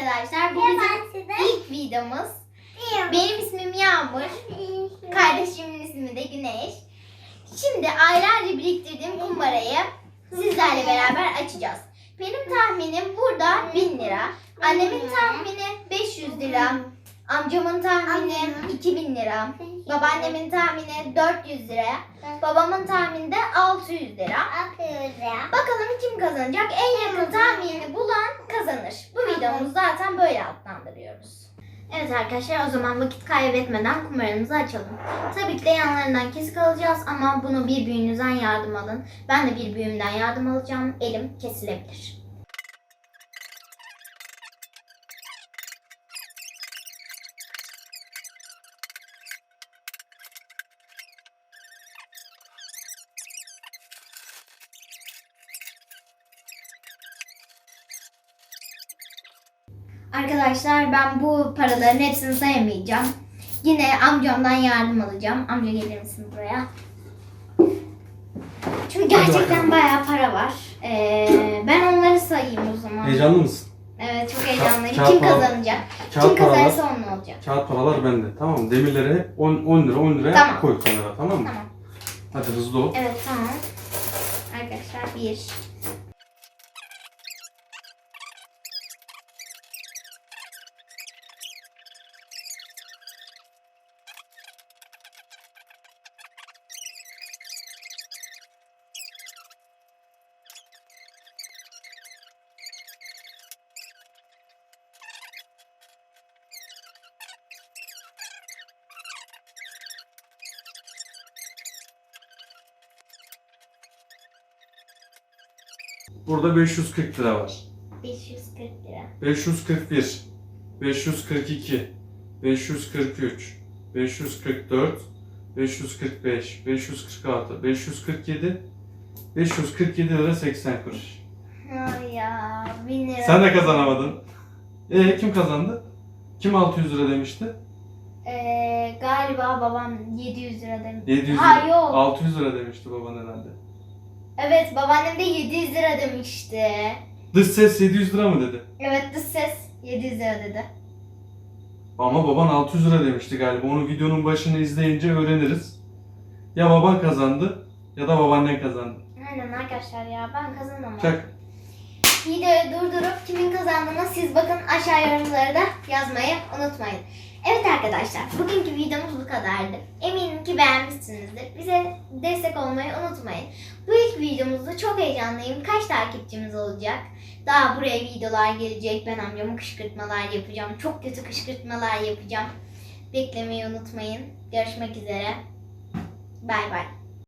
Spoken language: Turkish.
arkadaşlar. Bu bizim ilk videomuz. Benim ismim Yağmur. Kardeşimin ismi de Güneş. Şimdi aylarca biriktirdiğim kumbarayı sizlerle beraber açacağız. Benim tahminim burada 1000 lira. Annemin tahmini 500 lira. Amcamın tahmini 2000 lira. Babaannemin tahmini 400 lira. Babamın tahmini de 600 lira. Bakalım kim kazanacak? En yakın tahminini bulan kazanır. Videomuzu zaten böyle adlandırıyoruz. Evet arkadaşlar o zaman vakit kaybetmeden kumaramızı açalım. Tabii ki de yanlarından kesik alacağız ama bunu bir büyüğünüzden yardım alın. Ben de bir büyüğümden yardım alacağım. Elim kesilebilir. Arkadaşlar ben bu paraların hepsini sayamayacağım. Yine amcamdan yardım alacağım. Amca gelir misin buraya? Çünkü gerçekten bayağı para var. Ee, ben onları sayayım o zaman. Heyecanlı mısın? Evet çok heyecanlıyım. Kağıt Kim para- kazanacak? Kağıt Kim paralar, kazanırsa onun olacak. kağıt paralar bende. Tamam mı? Demirleri hep 10, 10 lira 10 liraya Tamam. koy kenara tamam mı? Tamam. Hadi hızlı ol. Evet tamam. Arkadaşlar bir. Burada 540 lira var. 540 lira. 541, 542, 543, 544, 545, 546, 547, 547 lira 80 kuruş. Ay ya 1000 lira. Sen de kazanamadın. E kim kazandı? Kim 600 lira demişti? Ee, galiba babam 700 lira demiş. 700 Ha, lira. yok. 600 lira demişti baban herhalde. Evet babaannem de 700 lira demişti. Dış ses 700 lira mı dedi? Evet dış ses 700 lira dedi. Ama baban 600 lira demişti galiba. Onu videonun başını izleyince öğreniriz. Ya baban kazandı ya da babaannen kazandı. Aynen arkadaşlar ya ben kazanamam. Çak. Videoyu durdurup kimin kazandığını siz bakın aşağı yorumlara da yazmayı unutmayın. Evet arkadaşlar bugünkü videomuz bu kadardı. Eminim ki beğenmişsinizdir. Bize destek olmayı unutmayın. Bu ilk videomuzda çok heyecanlıyım. Kaç takipçimiz olacak? Daha buraya videolar gelecek. Ben amcamın kışkırtmalar yapacağım. Çok kötü kışkırtmalar yapacağım. Beklemeyi unutmayın. Görüşmek üzere. Bay bay.